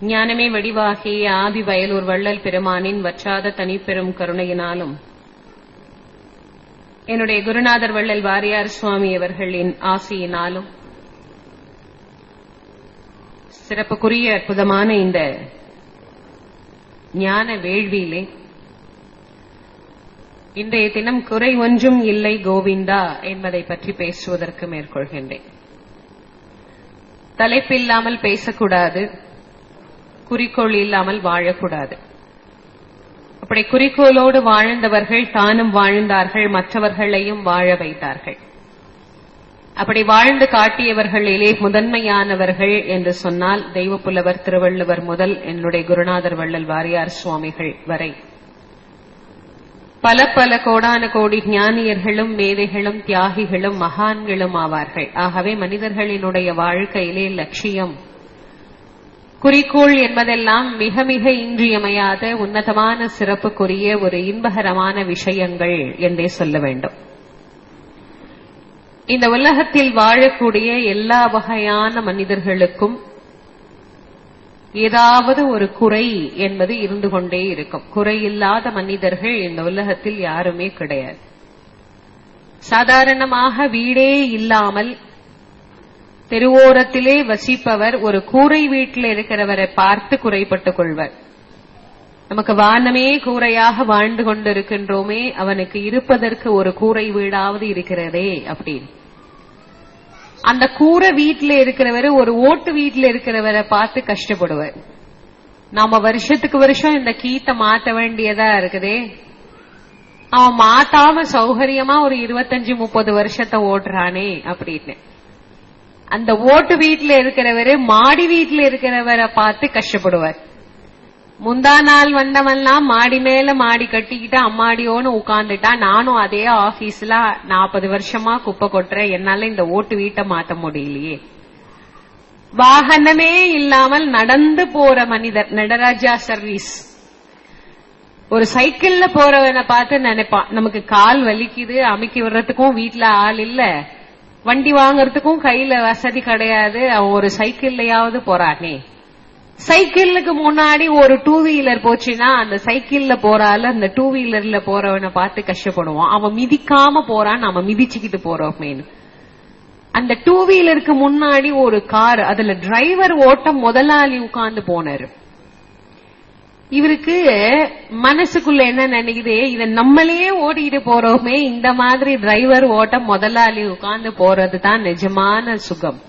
ஞானமே வடிவாகிய ஆதி வயலூர் வள்ளல் பெருமானின் வற்றாத தனிப்பெரும் கருணையினாலும். என்னுடைய குருநாதர் வள்ளல் வாரியார் சுவாமி அவர்களின் ஆசையினாலும் சிறப்புக்குரிய அற்புதமான இந்த ஞான வேள்வியிலே இன்றைய தினம் குறை ஒன்றும் இல்லை கோவிந்தா என்பதை பற்றி பேசுவதற்கு மேற்கொள்கின்றேன். தலைப்பில்லாமல் பேசக்கூடாது. குறிக்கோள் இல்லாமல் வாழக்கூடாது. அப்படி குறிக்கோளோடு வாழ்ந்தவர்கள் தானும் வாழ்ந்தார்கள் மற்றவர்களையும் வாழ வைத்தார்கள். அப்படி வாழ்ந்து காட்டியவர்களிலே முதன்மையானவர்கள் என்று சொன்னால் தெய்வப்புலவர் திருவள்ளுவர் முதல் என்னுடைய குருநாதர் வள்ளல் வாரியார் சுவாமிகள் வரை. பல பல கோடான கோடி ஞானியர்களும் மேதைகளும் தியாகிகளும் மகான்களும் ஆவார்கள். ஆகவே மனிதர்களினுடைய வாழ்க்கையிலே லட்சியம் குறிக்கோள் என்பதெல்லாம் மிக மிக இன்றியமையாத உன்னதமான சிறப்புக்குரிய ஒரு இன்பகரமான விஷயங்கள் என்றே சொல்ல வேண்டும். இந்த உலகத்தில் வாழக்கூடிய எல்லா வகையான மனிதர்களுக்கும் ஏதாவது ஒரு குறை என்பது இருந்து கொண்டே இருக்கும். குறையில்லாத மனிதர்கள் இந்த உலகத்தில் யாருமே கிடையாது. சாதாரணமாக வீடே இல்லாமல் தெருவோரத்திலே வசிப்பவர் ஒரு கூரை வீட்டில் இருக்கிறவரை பார்த்து குறைப்பட்டுக் கொள்வர். நமக்கு வானமே கூரையாக வாழ்ந்து கொண்டிருக்கின்றோமே அவனுக்கு இருப்பதற்கு ஒரு கூரை வீடாவது இருக்கிறதே அப்படின்னு. அந்த கூரை வீட்டுல இருக்கிறவர் ஒரு ஓட்டு வீட்டுல இருக்கிறவரை பார்த்து கஷ்டப்படுவர். நாம வருஷத்துக்கு வருஷம் இந்த கீத்தை மாத்த வேண்டியதா இருக்குதே. அவன் மாத்தாம சௌகரியமா ஒரு இருபத்தஞ்சு முப்பது வருஷத்தை ஓட்டுறானே அப்படின்னு. அந்த ஓட்டு வீட்டுல இருக்கிறவரு மாடி வீட்டுல இருக்கிறவரை பார்த்து கஷ்டப்படுவார். முந்தா நாள் வந்தவன்லாம் மாடி மேல மாடி கட்டிக்கிட்டு அம்மாடியோன்னு உட்காந்துட்டா நானும் அதே ஆபீஸ்ல நாற்பது வருஷமா குப்பை கொட்டுறேன். என்னால இந்த ஓட்டு வீட்டை மாத்த முடியலையே. வாகனமே இல்லாமல் நடந்து போற மனிதர் நடராஜா சர்வீஸ். ஒரு சைக்கிள்ல போறவனை பார்த்து நினைப்பான் நமக்கு கால் வலிக்குது அமைக்கி விடுறதுக்கும் வீட்டுல ஆள் இல்ல. வண்டி வாங்குறதுக்கும் கையில வசதி கிடையாது. அவன் ஒரு சைக்கிள்லயாவது போறானே. சைக்கிளுக்கு முன்னாடி ஒரு டூ வீலர் போச்சுன்னா அந்த சைக்கிள்ல போறால அந்த டூ வீலர்ல போறவனை பார்த்து கஷ்டப்படுவான். அவன் மிதிக்காம போறான் நம்ம மிதிச்சுக்கிட்டு போறோமேனு அந்த டூ வீலருக்கு முன்னாடி ஒரு கார் அதுல டிரைவர் ஓட்டம் முதலாளி உட்கார்ந்து போனாரு. இவருக்கு மனசுக்குள்ள என்ன நினைக்குது? இத நம்மளே ஓட்டிட்டு போறோமே இந்த மாதிரி டிரைவர் ஓட்ட முதலாளி உட்கார்ந்து போறது தான் நிஜமான சுகம்.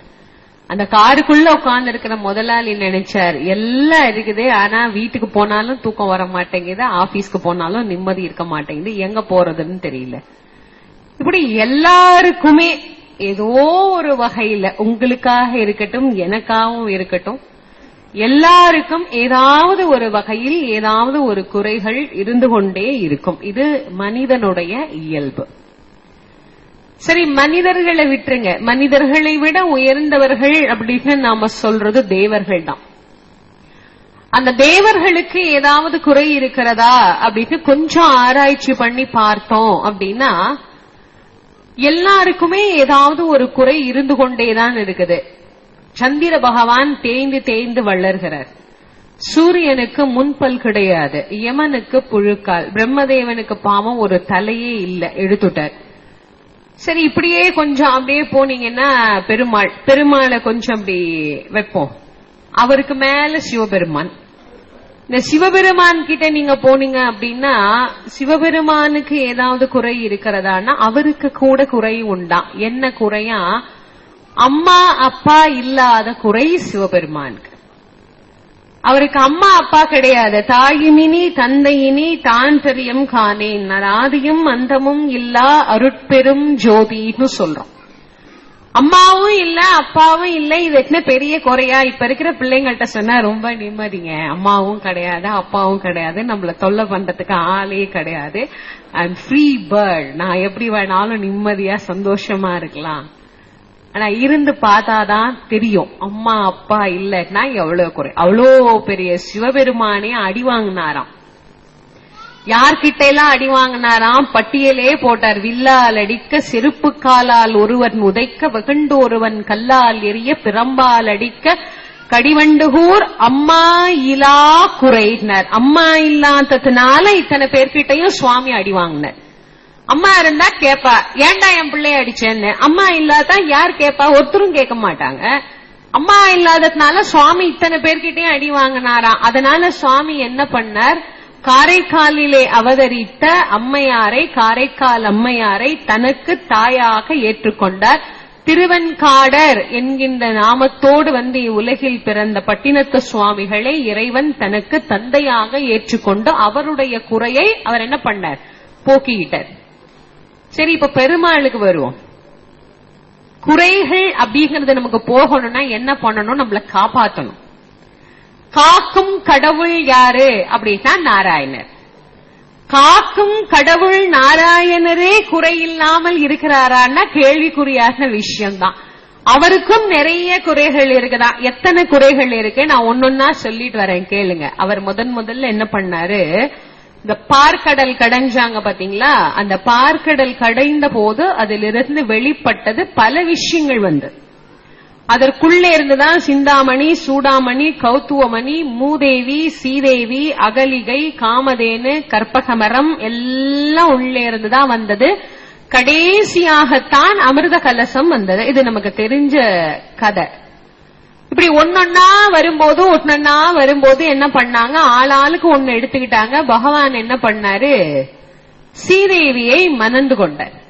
அந்த காருக்குள்ள உட்கார்ந்து இருக்கிற முதலாளி நினைச்சார். எல்லாம் இருக்குது ஆனா வீட்டுக்கு போனாலும் தூக்கம் வர மாட்டேங்குது ஆபீஸ்க்கு போனாலும் நிம்மதி இருக்க மாட்டேங்குது எங்க போறதுன்னு தெரியல. இப்படி எல்லாருக்குமே ஏதோ ஒரு வகையில உங்களுக்காக இருக்கட்டும் எனக்காகவும் இருக்கட்டும் எல்லாருக்கும் ஏதாவது ஒரு வகையில் ஏதாவது ஒரு குறைகள் இருந்து கொண்டே இருக்கும். இது மனிதனுடைய இயல்பு. சரி மனிதர்களை விட்டுருங்க. மனிதர்களை விட உயர்ந்தவர்கள் அப்படின்னு நாம சொல்றது தேவர்கள் தான். அந்த தேவர்களுக்கு ஏதாவது குறை இருக்கிறதா அப்படின்னு கொஞ்சம் ஆராய்ச்சி பண்ணி பார்த்தோம் அப்படின்னா எல்லாருக்குமே ஏதாவது ஒரு குறை இருந்து கொண்டேதான் இருக்குது. சந்திர பகவான் தேய்ந்து தேய்ந்து வளர்கிறார். சூரியனுக்கு முன்பல் கிடையாது. யமனுக்கு புழுக்கால். பிரம்மதேவனுக்கு பாவம் ஒரு தலையே இல்ல. எடுத்துட்டார். சரி இப்படியே கொஞ்சம் அப்படியே போனீங்கன்னா பெருமாள் பெருமாளை கொஞ்சம் அப்படி வைப்போம். அவருக்கு மேல சிவபெருமான். இந்த சிவபெருமான் கிட்ட நீங்க போனீங்க அப்படின்னா சிவபெருமானுக்கு ஏதாவது குறை இருக்கிறதான்னா அவருக்கு கூட குறை உண்டா? என்ன குறையா? அம்மா அப்பா இல்லாத குறை சிவபெருமானுக்கு. அவருக்கு அம்மா அப்பா கிடையாது. தாயினினி தந்தையினி தான் தெரியும் காணேன். நராதியும் அந்தமும் இல்லா அருட்பெரும் ஜோதின்னு சொல்றோம். அம்மாவும் இல்ல அப்பாவும் இல்ல இது என்ன பெரிய குறையா? இப்ப இருக்கிற பிள்ளைங்கள்ட்ட சொன்னா ரொம்ப நிம்மதிங்க. அம்மாவும் கிடையாது அப்பாவும் கிடையாது. நம்மள தொல்லை பண்றதுக்கு ஆளே கிடையாது. ஐம் ஃப்ரீ பேர்ட் நான் எப்படி வேணாலும் நிம்மதியா சந்தோஷமா இருக்கலாம். ஆனா இருந்து பார்த்தாதான் தெரியும். அம்மா அப்பா இல்லன்னா எவ்வளவு குறை. அவ்வளோ பெரிய சிவபெருமானே அடி வாங்கினாராம். யார்கிட்ட எல்லாம் அடி வாங்கினாராம்? பட்டியலே போட்டார். வில்லால் அடிக்க செருப்பு காலால் ஒருவன் உதைக்க வெகுண்டு ஒருவன் கல்லால் எரிய பிரம்பால் அடிக்க கடிவண்டுகூர் அம்மா இலா குறையினர். அம்மா இல்லாததுனால இத்தனை பேர்கிட்டயும் சுவாமி அடி வாங்கினார். அம்மா இருந்தா கேப்பா. ஏன்டா என் பிள்ளைய அடிச்சேன்னு? அம்மா இல்லாதான் யார் கேப்பா? ஒருத்தரும் கேட்க மாட்டாங்க. அம்மா இல்லாததுனால சுவாமி இத்தனை பேர்கிட்டயும் அடி வாங்கினாராம். அதனால சுவாமி என்ன பண்ணார்? காரைக்காலிலே அவதரித்த அம்மையாரை காரைக்கால் அம்மையாரை தனக்கு தாயாக ஏற்றுக்கொண்டார். திருவன்காடர் என்கின்ற நாமத்தோடு வந்து இவ்வுலகில் பிறந்த பட்டினத்து சுவாமிகளை இறைவன் தனக்கு தந்தையாக ஏற்றுக்கொண்டு அவருடைய குறையை அவர் என்ன பண்ணார்? போக்கிக்கிட்டார். சரி இப்ப பெருமாளுக்கு வருவோம். குறைகள் அப்படிங்கறது நமக்கு போகணும்னா என்ன பண்ணணும்? நம்மள காப்பாத்தணும். காக்கும் கடவுள் யாரு? அப்படின்னா நாராயணர். காக்கும் கடவுள் நாராயணரே குறையில்லாமல் இருக்கிறாரான்னா கேள்விக்குறியான விஷயம்தான். அவருக்கும் நிறைய குறைகள் இருக்குதா? எத்தனை குறைகள் இருக்கு? நான் ஒன்னொன்னா சொல்லிட்டு வரேன் கேளுங்க. அவர் முதன் முதல்ல என்ன பண்ணாரு? இந்த பார்க்கடல் கடைஞ்சாங்க பாத்தீங்களா? அந்த பார்க்கடல் கடைந்த போது அதிலிருந்து வெளிப்பட்டது பல விஷயங்கள் வந்து. அதற்குள்ளே இருந்துதான் சிந்தாமணி சூடாமணி கௌத்துவமணி மூதேவி சீதேவி அகலிகை காமதேனு கற்பகமரம் எல்லாம் உள்ளே இருந்துதான் வந்தது. கடைசியாகத்தான் அமிர்த கலசம் வந்தது. இது நமக்கு தெரிஞ்ச கதை. இப்படி ஒன்னொன்னா வரும்போது ஒன்னொன்னா வரும்போது என்ன பண்ணாங்க? ஆளாளுக்கு ஒன்னு எடுத்துக்கிட்டாங்க. பகவான் என்ன பண்ணாரு? சீதேவியை மணந்து கொண்டார்.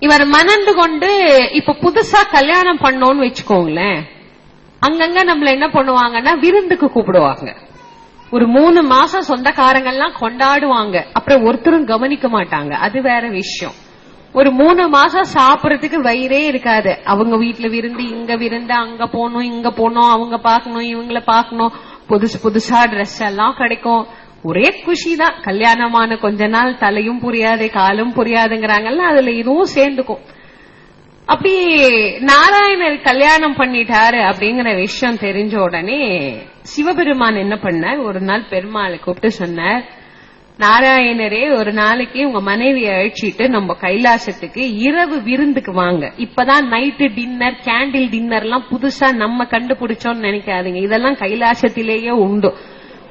இவர் மணந்து கொண்டு இப்ப புதுசா கல்யாணம் பண்ணோம்னு வச்சுக்கோங்களேன். அங்கங்க நம்மள என்ன பண்ணுவாங்கன்னா விருந்துக்கு கூப்பிடுவாங்க. ஒரு மூணு மாசம் சொந்தக்காரங்கள்லாம் கொண்டாடுவாங்க. அப்புறம் ஒருத்தரும் கவனிக்க மாட்டாங்க. அது வேற விஷயம். ஒரு மூணு மாசம் சாப்பிடறதுக்கு வயிறே இருக்காது. அவங்க வீட்டுல விருந்து இங்க விருந்து அங்க போகணும் இங்க போகணும் அவங்க பாக்கணும் இவங்கள பாக்கணும் புதுசு புதுசா ட்ரெஸ் எல்லாம் கிடைக்கும். ஒரே குஷி தான் கல்யாணமான கொஞ்ச நாள் தலையும் புரியாது காலும் புரியாதுங்கிறாங்கல்ல அதுல இதுவும் சேர்ந்துக்கும். அப்படி நாராயணர் கல்யாணம் பண்ணிட்டாரு அப்படிங்கிற விஷயம் தெரிஞ்ச உடனே சிவபெருமான் என்ன பண்ணார்? ஒரு நாள் பெருமாளை கூப்பிட்டு சொன்னார் நாராயணரே ஒரு நாளைக்கு உங்க மனைவியை அழைச்சிட்டு நம்ம கைலாசத்துக்கு இரவு விருந்துக்கு வாங்க. இப்பதான் நைட்டு டின்னர் கேண்டில் டின்னர் எல்லாம் புதுசா நம்ம கண்டுபிடிச்சோம்னு நினைக்காதீங்க. இதெல்லாம் கைலாசத்திலேயே உண்டு.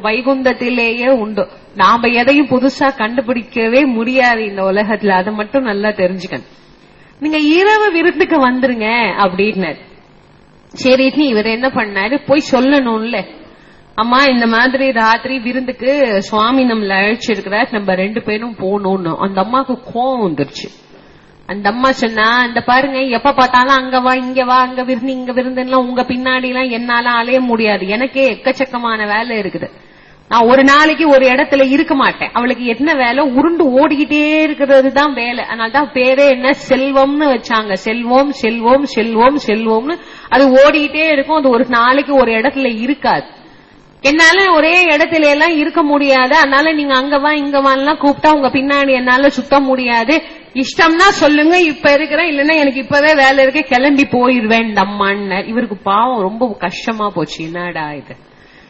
வைகுந்தத்திலேயே உண்டு. நாம எதையும் புதுசா கண்டுபிடிக்கவே முடியாது இந்த உலகத்துல. அதை மட்டும் நல்லா தெரிஞ்சுக்கணும். நீங்க இரவு விருந்துக்கு வந்துருங்க அப்படின்னாரு. சரி இவர் என்ன பண்ணாரு? போய் சொல்லணும்ல. அம்மா இந்த மாதிரி ராத்திரி விருந்துக்கு சுவாமி நம்மள அழைச்சிருக்கிறார். நம்ம ரெண்டு பேரும் போகணும்னு. அந்த அம்மாவுக்கு கோவம் வந்துருச்சு. அந்த அம்மா சொன்னா இந்த பாருங்க எப்ப பார்த்தாலும் அங்க வா இங்க வா அங்க விருந்து இங்க விருந்துலாம் உங்க பின்னாடி எல்லாம் என்னால அலைய முடியாது. எனக்கே எக்கச்சக்கமான வேலை இருக்குது. நான் ஒரு நாளைக்கு ஒரு இடத்துல இருக்க மாட்டேன். அவளுக்கு என்ன வேலை? உருண்டு ஓடிக்கிட்டே இருக்கிறது தான் வேலை. அதனால்தான் பேரே என்ன? செல்வம்னு வச்சாங்க. செல்வம் செல்வம் செல்வம் செல்வம்னு. அது ஓடிக்கிட்டே இருக்கும். அது ஒரு நாளைக்கு ஒரு இடத்துல இருக்காது. என்னால ஒரே இடத்துல எல்லாம் இருக்க முடியாது. அதனால நீங்க அங்க வா இங்க கூப்பிட்டா உங்க பின்னாடி என்னால சுத்த முடியாது. இஷ்டம்னா சொல்லுங்க இப்ப இருக்கிறேன் இல்லன்னா எனக்கு இப்பவே வேலை இருக்க கிளம்பி போயிருவேன் அம்மான்னு. இவருக்கு பாவம் ரொம்ப கஷ்டமா போச்சு. என்னடா இது?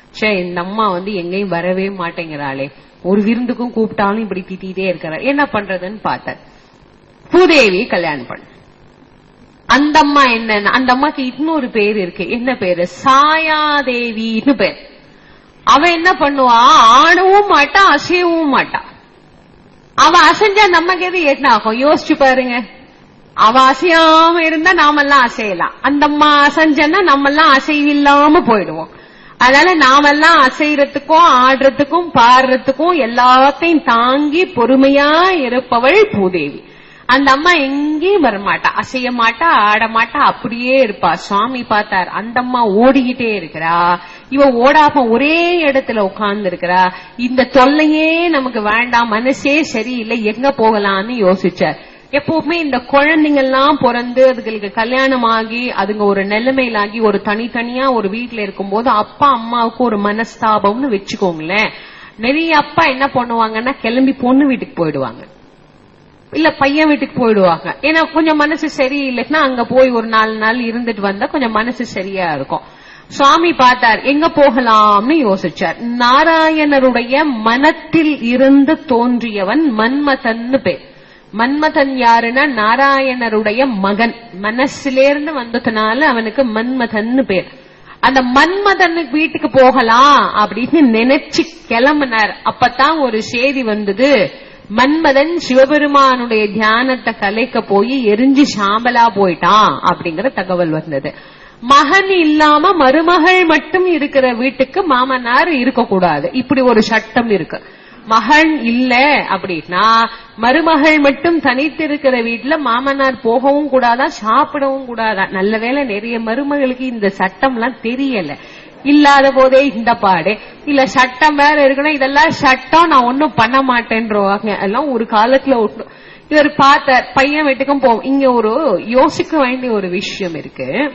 சே இந்த அம்மா வந்து எங்கேயும் வரவே மாட்டேங்கிறாளே. ஒரு விருந்துக்கும் கூப்பிட்டாலும் இப்படி திட்டிகிட்டே இருக்கிறார் என்ன பண்றதுன்னு பார்த்தார் பூதேவி கல்யாணம் பண்ண. அந்த அம்மா என்ன அந்த அம்மாக்கு இன்னொரு பேர் இருக்கு. என்ன பேரு? சாயாதேவின்னு பேர். அவன் என்ன பண்ணுவா? ஆடவும் மாட்டா அசையவும் மாட்டா. அவ அசைஞ்சா நமக்கு எது என்ன ஆகும் யோசிச்சு பாருங்க. அவ அசையாம இருந்தா நாமெல்லாம் அசையலாம். அந்த அம்மா அசைஞ்சன்னா நம்மெல்லாம் அசைவில்லாம போயிடுவோம். அதனால நாமெல்லாம் அசைறதுக்கும் ஆடுறதுக்கும் பாடுறதுக்கும் எல்லாத்தையும் தாங்கி பொறுமையா இருப்பவள் பூதேவி. அந்த அம்மா எங்கேயும் வரமாட்டா. அசைய மாட்டா ஆட மாட்டா அப்படியே இருப்பா. சுவாமி பார்த்தார் அந்த அம்மா ஓடிக்கிட்டே இருக்கிறா. இவ ஓடாம ஒரே இடத்துல உட்கார்ந்து இருக்கிறா இந்த தொல்லையே நமக்கு வேண்டாம் மனசே சரியில்லை எங்க போகலாம்னு யோசிச்ச. எப்பவுமே இந்த குழந்தைங்க எல்லாம் பிறந்து அதுகளுக்கு கல்யாணம் ஆகி அதுங்க ஒரு நிலைமையிலாகி ஒரு தனித்தனியா ஒரு வீட்டுல இருக்கும்போது அப்பா அம்மாவுக்கு ஒரு மனஸ்தாபம்னு வச்சுக்கோங்களேன். நிறைய அப்பா என்ன பண்ணுவாங்கன்னா கிளம்பி பொண்ணு வீட்டுக்கு போயிடுவாங்க. இல்ல பையன் வீட்டுக்கு போயிடுவாங்க. ஏன்னா கொஞ்சம் மனசு சரியில்லைன்னா அங்க போய் ஒரு நாலு நாள் இருந்துட்டு வந்தா கொஞ்சம் மனசு சரியா இருக்கும். சுவாமி பார்த்தார் எங்க போகலாம்னு யோசிச்சார். நாராயணருடைய மனத்தில் இருந்து தோன்றியவன் மன்மதன்னு பேர். மன்மதன் யாருன்னா நாராயணருடைய மகன். மனசிலேருந்து வந்ததுனால அவனுக்கு மன்மதன்னு பேர். அந்த மன்மதனுக்கு வீட்டுக்கு போகலாம் அப்படின்னு நினைச்சு கிளம்புனார். அப்பதான் ஒரு செய்தி வந்தது. மன்மதன் சிவபெருமானுடைய தியானத்தை கலைக்க போய் எரிஞ்சு சாம்பலா போயிட்டான் அப்படிங்கிற தகவல் வந்தது. மகன் இல்லாம மருமகள் மட்டும் இருக்கிற வீட்டுக்கு மாமனார் இருக்கக்கூடாது. இப்படி ஒரு சட்டம் இருக்கு. மகன் இல்ல அப்படின்னா மருமகள் மட்டும் தனித்து இருக்கிற வீட்டுல மாமனார் போகவும் கூடாதா சாப்பிடவும் கூடாதா? நல்ல வேளை நிறைய மருமகளுக்கு இந்த சட்டம் எல்லாம் தெரியல. இல்லாத போதே இந்த பாடு. இல்ல சட்டம் வேற இருக்கணும் இதெல்லாம் சட்டம் நான் ஒன்னும் பண்ண மாட்டேன்றவாங்க எல்லாம் ஒரு காலத்துல ஒட்டும் இவர் பார்த்த பையன் வீட்டுக்கும் போவோம் இங்க ஒரு யோசிக்க வேண்டிய ஒரு விஷயம் இருக்கு.